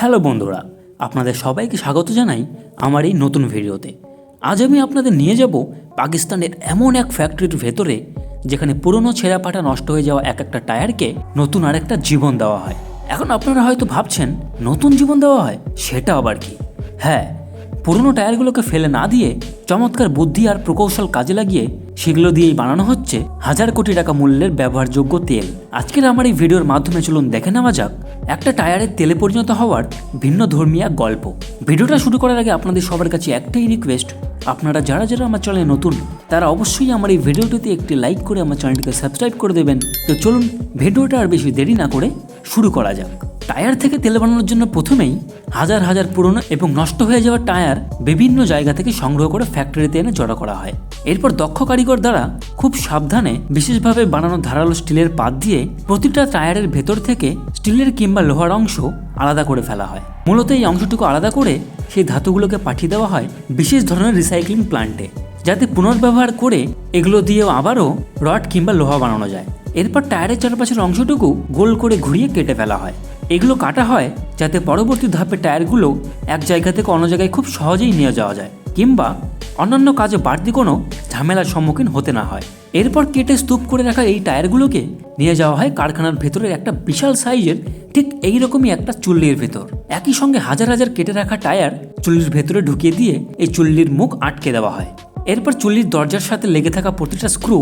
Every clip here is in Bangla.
হ্যালো বন্ধুরা, আপনাদের সবাইকে স্বাগত জানাই আমার এই নতুন ভিডিওতে। আজ আমি আপনাদের নিয়ে যাব পাকিস্তানের এমন এক ফ্যাক্টরির ভেতরে, যেখানে পুরনো ছেঁড়া পাটা নষ্ট হয়ে যাওয়া এক একটা টায়ারকে নতুন আর একটা জীবন দেওয়া হয়। এখন আপনারা হয়তো ভাবছেন, নতুন জীবন দেওয়া হয়? সেটা আবার কি? হ্যাঁ পুরনো টায়ারগুলোকে ফেলে না দিয়ে চমৎকার বুদ্ধি আর প্রকৌশল কাজে লাগিয়ে সেগুলো দিয়েই বানানো হচ্ছে হাজার কোটি টাকা মূল্যের ব্যবহারযোগ্য তেল। আজকের আমার এই ভিডিওর মাধ্যমে চলুন দেখে নেওয়া যাক একটা টায়ারের তেলে পরিণত হওয়ার ভিন্ন ধর্মীয় গল্প। ভিডিওটা শুরু করার আগে আপনাদের সবার কাছে একটাই রিকোয়েস্ট আপনারা যারা যারা আমার চ্যানেলে নতুন, তারা অবশ্যই আমার এই ভিডিওটিতে একটি লাইক করে আমার চ্যানেলটিকে সাবস্ক্রাইব করে দেবেন। তো চলুন ভিডিওটা আর বেশি দেরি না করে শুরু করা যাক। টায়ার থেকে তেল বানানোর জন্য প্রথমেই হাজার হাজার পুরনো এবং নষ্ট হয়ে যাওয়া টায়ার বিভিন্ন জায়গা থেকে সংগ্রহ করে ফ্যাক্টরিতে এনে জড়ো করা হয়। এরপর দক্ষ কারিগর দ্বারা খুব সাবধানে বিশেষভাবে বানানো ধারালো স্টিলের পাত দিয়ে প্রতিটা টায়ারের ভেতর থেকে স্টিলের কিংবা লোহার অংশ আলাদা করে ফেলা হয়। মূলত এই অংশটুকু আলাদা করে সেই ধাতুগুলোকে পাঠিয়ে দেওয়া হয় বিশেষ ধরনের রিসাইক্লিং প্লান্টে, যাতে পুনর্ব্যবহার করে এগুলো দিয়েও আবারও রড কিংবা লোহা বানানো যায়। এরপর টায়ারের চারপাশের অংশটুকু গোল করে ঘুরিয়ে কেটে ফেলা হয়। এগুলো কাটা হয় যাতে পরবর্তী ধাপে টায়ারগুলো এক জায়গা থেকে অন্য জায়গায় খুব সহজেই নিয়ে যাওয়া যায়, কিংবা অন্যান্য কাজে বাড়তি কোনো ঝামেলার সম্মুখীন হতে না হয়। এরপর কেটে স্তূপ করে রাখা এই টায়ারগুলোকে নিয়ে যাওয়া হয় কারখানার ভেতরের একটা বিশাল সাইজের ঠিক এইরকমই একটা চুল্লির ভেতর। একই সঙ্গে হাজার হাজার কেটে রাখা টায়ার চুল্লির ভেতরে ঢুকিয়ে দিয়ে এই চুল্লির মুখ আটকে দেওয়া হয়। এরপর চুল্লির দরজার সাথে লেগে থাকা প্রতিটা স্ক্রু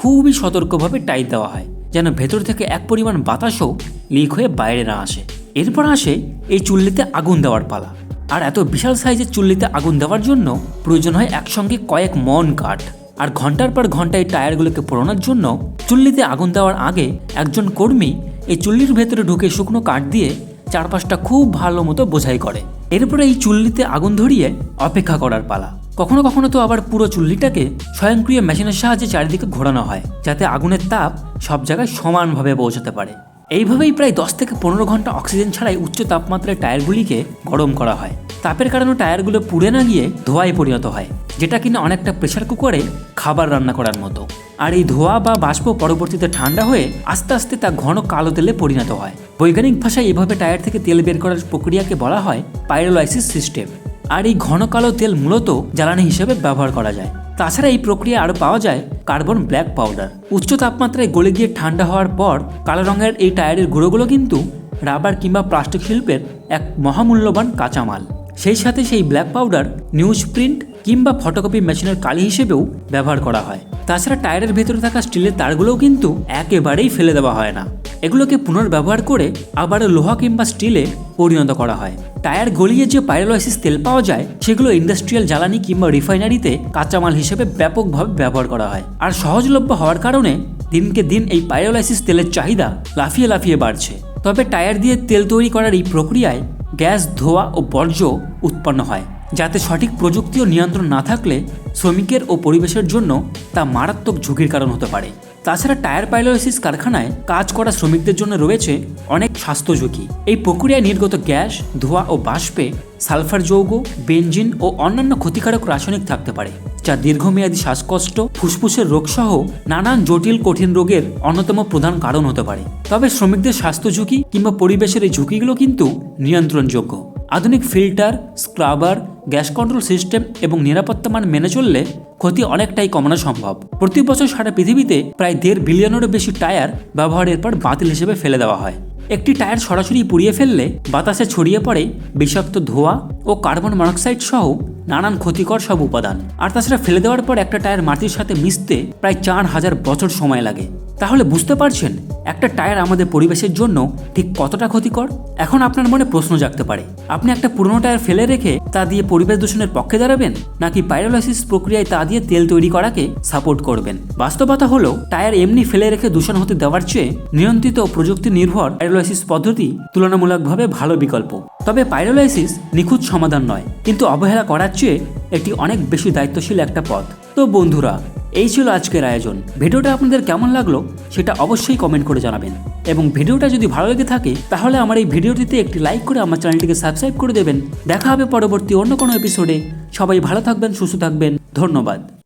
খুবই সতর্কভাবে টাইট দেওয়া হয়, যেন ভেতর থেকে এক পরিমাণ বাতাসও লিক হয়ে বাইরে না আসে। এরপর আসে এই চুল্লিতে আগুন দেওয়ার পালা। আর এত বিশাল সাইজের চুল্লিতে আগুন দেওয়ার জন্য প্রয়োজন হয় একসঙ্গে কয়েক মন কাঠ। আর ঘণ্টার পর ঘণ্টা এই টায়ারগুলোকে পোড়ানোর জন্য চুল্লিতে আগুন দেওয়ার আগে একজন কর্মী এই চুল্লির ভেতরে ঢুকে শুকনো কাঠ দিয়ে চারপাশটা খুব ভালো মতো বোঝাই করে। এরপরে এই চুল্লিতে আগুন ধরিয়ে অপেক্ষা করার পালা। কখনো কখনো তো আবার পুরো চুল্লিটাকে স্বয়ংক্রিয় মেশিনের সাহায্যে চারিদিকে ঘোরানো হয়, যাতে আগুনের তাপ সব জায়গায় সমানভাবে পৌঁছাতে পারে। এইভাবেই প্রায় দশ থেকে পনেরো ঘণ্টা অক্সিজেন ছাড়াই উচ্চ তাপমাত্রায় টায়ারগুলিকে গরম করা হয়। তাপের কারণে টায়ারগুলো পুড়ে না গিয়ে ধোঁয়ায় পরিণত হয়, যেটা কিনা অনেকটা প্রেশার কুকারে খাবার রান্না করার মতো। আর এই ধোঁয়া বা বাষ্প পরবর্তীতে ঠান্ডা হয়ে আস্তে আস্তে তা ঘন কালো তেলে পরিণত হয়। বৈজ্ঞানিক ভাষায় এভাবে টায়ার থেকে তেল বের করার প্রক্রিয়াকে বলা হয় পাইরোলাইসিস সিস্টেম আর এই ঘন কালো তেল মূলত জ্বালানি হিসেবে ব্যবহার করা যায়। তাছাড়া এই প্রক্রিয়া আরও পাওয়া যায় কার্বন ব্ল্যাক পাউডার। উচ্চ তাপমাত্রায় গলে গিয়ে ঠান্ডা হওয়ার পর কালো রঙের এই টায়ারের গুঁড়োগুলো কিন্তু রাবার কিংবা প্লাস্টিক শিল্পের এক মহামূল্যবান কাঁচামাল। সেই সাথে সেই ব্ল্যাক পাউডার নিউজ প্রিন্ট কিংবা ফটোকপি মেশিনের কালি হিসেবেও ব্যবহার করা হয়। তাছাড়া টায়ারের ভেতরে থাকা স্টিলের তারগুলোও কিন্তু একেবারেই ফেলে দেওয়া হয় না। এগুলোকে পুনর্ব্যবহার করে আবারও লোহা কিংবা স্টিলে পরিণত করা হয়। টায়ার গলিয়ে যে পাইরোলাইসিস তেল পাওয়া যায়, সেগুলো ইন্ডাস্ট্রিয়াল জ্বালানি কিংবা রিফাইনারিতে কাঁচামাল হিসেবে ব্যাপকভাবে ব্যবহার করা হয়। আর সহজলভ্য হওয়ার কারণে দিনকে দিন এই পাইরোলাইসিস তেলের চাহিদা লাফিয়ে লাফিয়ে বাড়ছে। তবে টায়ার দিয়ে তেল তৈরি করার এই প্রক্রিয়ায় গ্যাস, ধোয়া ও বর্জ্য উৎপন্ন হয়, যাতে সঠিক প্রযুক্তি ও নিয়ন্ত্রণ না থাকলে শ্রমিকের ও পরিবেশের জন্য তা মারাত্মক ঝুঁকির কারণ হতে পারে। তাছাড়া টায়ার পাইলোসিস কারখানায় কাজ করা শ্রমিকদের জন্য রয়েছে অনেক স্বাস্থ্য ঝুঁকি। এই প্রক্রিয়ায় নির্গত গ্যাস, ধোঁয়া ও বাষ্পে সালফার যৌগ বেঞ্জিন ও অন্যান্য ক্ষতিকারক রাসায়নিক থাকতে পারে, যা দীর্ঘমেয়াদী শ্বাসকষ্ট, ফুসফুসের রোগসহ নানান জটিল কঠিন রোগের অন্যতম প্রধান কারণ হতে পারে। তবে শ্রমিকদের স্বাস্থ্য ঝুঁকি কিংবা পরিবেশের এই ঝুঁকিগুলো কিন্তু নিয়ন্ত্রণযোগ্য। আধুনিক filter, scrubber gas control system এবং নিরাপত্তা মান মেনে চললে ক্ষতি অনেকটাই কমানো সম্ভব। প্রতি বছর সারা পৃথিবীতে প্রায় দেড় বিলিয়নেরও বেশি টায়ার ব্যবহারের পর বাতিল হিসেবে ফেলে দেওয়া হয়। একটি টায়ার সরাসরি পুড়িয়ে ফেললে বাতাসে ছড়িয়ে পড়ে বিষাক্ত ধোঁয়া ও কার্বন মনোক্সাইড সহ নানান ক্ষতিকর সব উপাদান। আর তাছাড়া ফেলে দেওয়ার পর একটা টায়ার মাটির সাথে মিশতে প্রায় চার হাজার বছর সময় লাগে। তাহলে বুঝতে পারছেন একটা টায়ার আমাদের পরিবেশের জন্য ঠিক কতটা ক্ষতিকর? এখন আপনার মনে প্রশ্ন জাগতে পারে। আপনি একটা পুরনো টায়ার ফেলে রেখে তা দিয়ে পরিবেশ দূষণের পক্ষে দাঁড়াবেন, নাকি পাইরোলাইসিস প্রক্রিয়ায় তা দিয়ে তেল তৈরি করাকে সাপোর্ট করবেন? বাস্তবতা হলো, টায়ার এমনি ফেলে রেখে দূষণ হতে দেওয়ার চেয়ে নিয়ন্ত্রিত ও প্রযুক্তি নির্ভর পাইরোলাইসিস পদ্ধতি তুলনামূলকভাবে ভালো বিকল্প। তবে পাইরোলাইসিস নিখুঁত সমাধান নয়, কিন্তু অবহেলা করার চেয়ে এটি অনেক বেশি দায়িত্বশীল একটা পথ। তো বন্ধুরা এই ছিল আজকের আয়োজন। ভিডিওটা আপনাদের কেমন লাগল সেটা অবশ্যই কমেন্ট করে জানাবেন। এবং ভিডিওটা যদি ভালো লেগে থাকে, তাহলে আমার এই ভিডিওটিতে একটি লাইক করে আমার চ্যানেলটিকে সাবস্ক্রাইব করে দেবেন। দেখা হবে পরবর্তী অন্য কোনো এপিসোডে সবাই ভালো থাকবেন, সুস্থ থাকবেন। ধন্যবাদ।